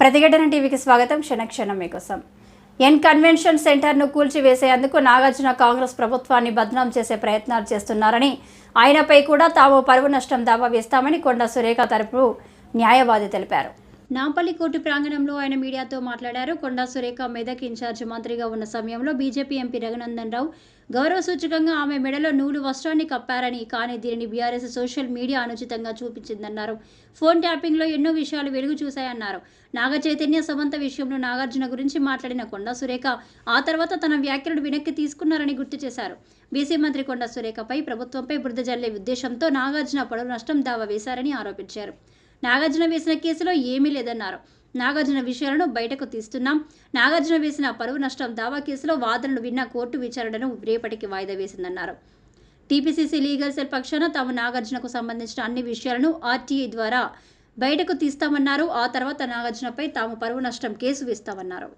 ప్రతిఘటన టీవీకి స్వాగతం. క్షణక్షణం మీకోసం. ఎన్ కన్వెన్షన్ సెంటర్ను కూల్చివేసేందుకు నాగార్జున కాంగ్రెస్ ప్రభుత్వాన్ని బదనాం చేసే ప్రయత్నాలు చేస్తున్నారని ఆయనపై కూడా తాము పరువు నష్టం దావా వేస్తామని కొండ సురేఖ తరపు న్యాయవాది తెలిపారు. నాంపల్లి కోర్టు ప్రాంగణంలో ఆయన మీడియాతో మాట్లాడారు. కొండా సురేఖ మెదక్ ఇన్ఛార్జ్ మంత్రిగా ఉన్న సమయంలో బీజేపీ ఎంపీ రఘునందన్ రావు గౌరవ సూచకంగా ఆమె మెడలో నూలు వస్త్రాన్ని కప్పారని కానీ దీనిని బీఆర్ఎస్ సోషల్ మీడియా అనుచితంగా చూపించిందన్నారు. ఫోన్ ట్యాపింగ్లో ఎన్నో విషయాలు వెలుగు చూశాయన్నారు. నాగ చైతన్య సమంత విషయంలో నాగార్జున గురించి మాట్లాడిన కొండా సురేఖ ఆ తర్వాత తన వ్యాఖ్యలను వెనక్కి తీసుకున్నారని గుర్తు చేశారు. బీసీ మంత్రి కొండా సురేఖపై ప్రభుత్వంపై బురద జల్లే ఉద్దేశంతో నాగార్జున పరువు నష్టం దావా వేశారని ఆరోపించారు. నాగార్జున వేసిన కేసులో ఏమీ లేదన్నారు. నాగార్జున విషయాలను బయటకు తీస్తున్నాం. నాగార్జున వేసిన పరువు నష్టం దావా కేసులో వాదనలు విన్న కోర్టు విచారణను రేపటికి వాయిదా వేసిందన్నారు. టీపీసీసీ లీగల్ సెల్ పక్షాన తాము నాగార్జునకు సంబంధించిన అన్ని విషయాలను ఆర్టీఐ ద్వారా బయటకు తీస్తామన్నారు. ఆ తర్వాత నాగార్జునపై తాము పరువు నష్టం కేసు వేస్తామన్నారు.